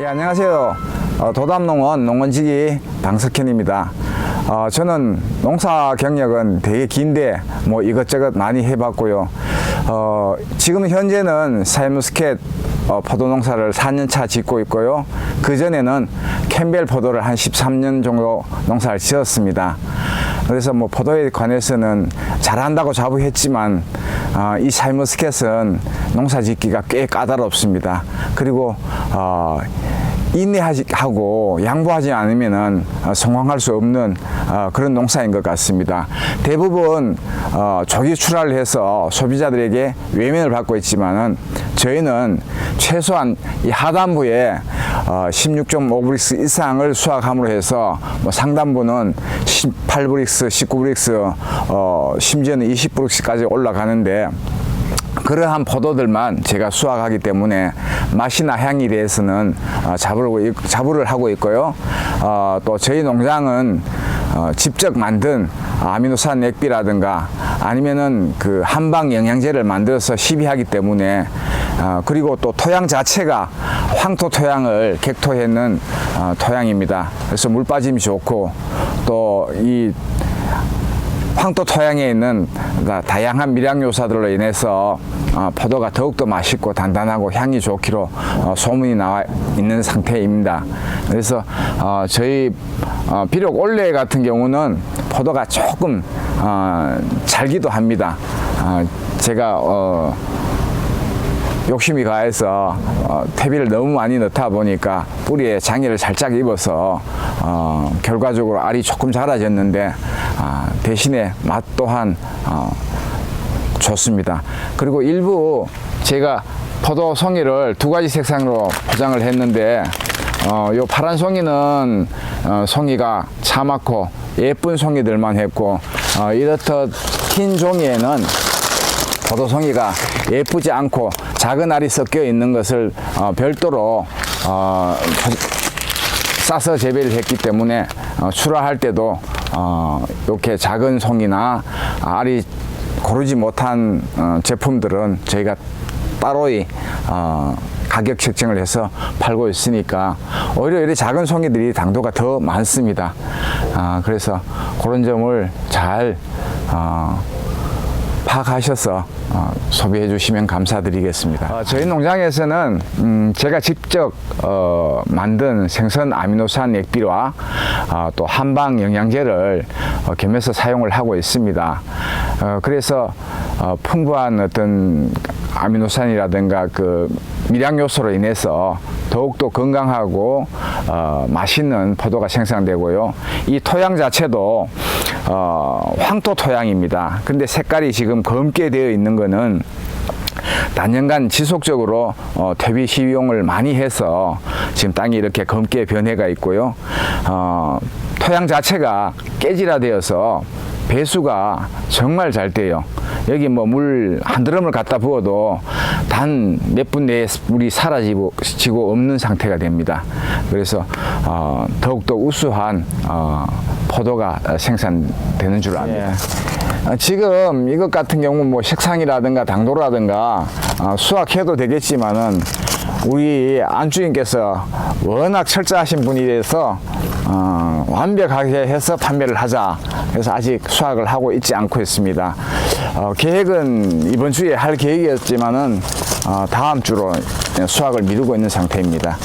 예, 안녕하세요. 어, 도담농원 농원지기 방석현입니다. 어, 저는 농사 경력은 되게 긴데 뭐 이것저것 많이 해봤고요. 어, 지금 현재는 사이무스켓 어, 포도 농사를 4년 차 짓고 있고요. 그 전에는 캠벨 포도를 한 13년 정도 농사를 지었습니다. 그래서 뭐 포도에 관해서는 잘한다고 자부했지만 어, 이 샤이머스켓은 농사 짓기가 꽤 까다롭습니다. 그리고 어, 인내하고 양보하지 않으면은 어, 성공할 수 없는 어, 그런 농사인 것 같습니다. 대부분 어, 조기 출하를 해서 소비자들에게 외면을 받고 있지만은 저희는 최소한 이 하단부에 어, 16.5브릭스 이상을 수확함으로 해서 뭐 상단부는 18브릭스, 19브릭스, 어, 심지어는 20브릭스까지 올라가는데 그러한 포도들만 제가 수확하기 때문에 맛이나 향에 대해서는 어, 자부를, 자부를 하고 있고요. 어, 또 저희 농장은 어, 직접 만든 아미노산 액비라든가 아니면은 그 한방 영양제를 만들어서 시비하기 때문에 어, 그리고 또 토양 자체가 황토 토양을 객토했는 어, 토양입니다. 그래서 물 빠짐이 좋고 또 이 황토 토양에 있는 다양한 미량 요소들로 인해서 어, 포도가 더욱더 맛있고 단단하고 향이 좋기로 어, 소문이 나와 있는 상태입니다. 그래서 어, 저희 어, 비록 올해 같은 경우는 포도가 조금 어, 잘기도 합니다. 어, 제가 어, 욕심이 가해서 어, 퇴비를 너무 많이 넣다 보니까 뿌리에 장애를 살짝 입어서 어, 결과적으로 알이 조금 자라졌는데 아, 대신에 맛 또한 어, 좋습니다. 그리고 일부 제가 포도 송이를 두 가지 색상으로 포장을 했는데 어, 요 파란 송이는 어, 송이가 차맣고 예쁜 송이들만 했고 어, 이렇듯 흰 종이에는 포도 송이가 예쁘지 않고 작은 알이 섞여 있는 것을 어, 별도로 어, 싸서 재배를 했기 때문에 어, 출하할 때도 어, 이렇게 작은 송이나 알이 고르지 못한 어, 제품들은 저희가 따로 이 어, 가격 책정을 해서 팔고 있으니까 오히려 이렇게 작은 송이들이 당도가 더 많습니다. 아, 그래서 그런 점을 잘 어, 파악하셔서 어, 소비해 주시면 감사드리겠습니다. 어, 저희 농장에서는 음, 제가 직접 어, 만든 생선 아미노산 액비와 어, 또 한방 영양제를 어, 겸해서 사용을 하고 있습니다. 어, 그래서 어, 풍부한 어떤 아미노산이라든가 그 미량 요소로 인해서 더욱더 건강하고 어, 맛있는 포도가 생산되고요. 이 토양 자체도 어, 황토 토양입니다. 근데 색깔이 지금 검게 되어 있는 거는 단연간 지속적으로 어, 퇴비 시용을 많이 해서 지금 땅이 이렇게 검게 변해가 있고요. 어, 토양 자체가 깨질화되어서 배수가 정말 잘 돼요. 여기 뭐 물 한 드럼을 갖다 부어도 단 몇 분 내에 물이 사라지고 지고 없는 상태가 됩니다. 그래서 어, 더욱더 우수한 어, 포도가 생산되는 줄 압니다. 어, 지금 이것 같은 경우 뭐 색상이라든가 당도라든가 어, 수확해도 되겠지만은 우리 안주인께서 워낙 철저하신 분이라서 어, 완벽하게 해서 판매를 하자. 그래서 아직 수확을 하고 있지 않고 있습니다. 어, 계획은 이번 주에 할 계획이었지만은 어, 다음 주로 수확을 미루고 있는 상태입니다.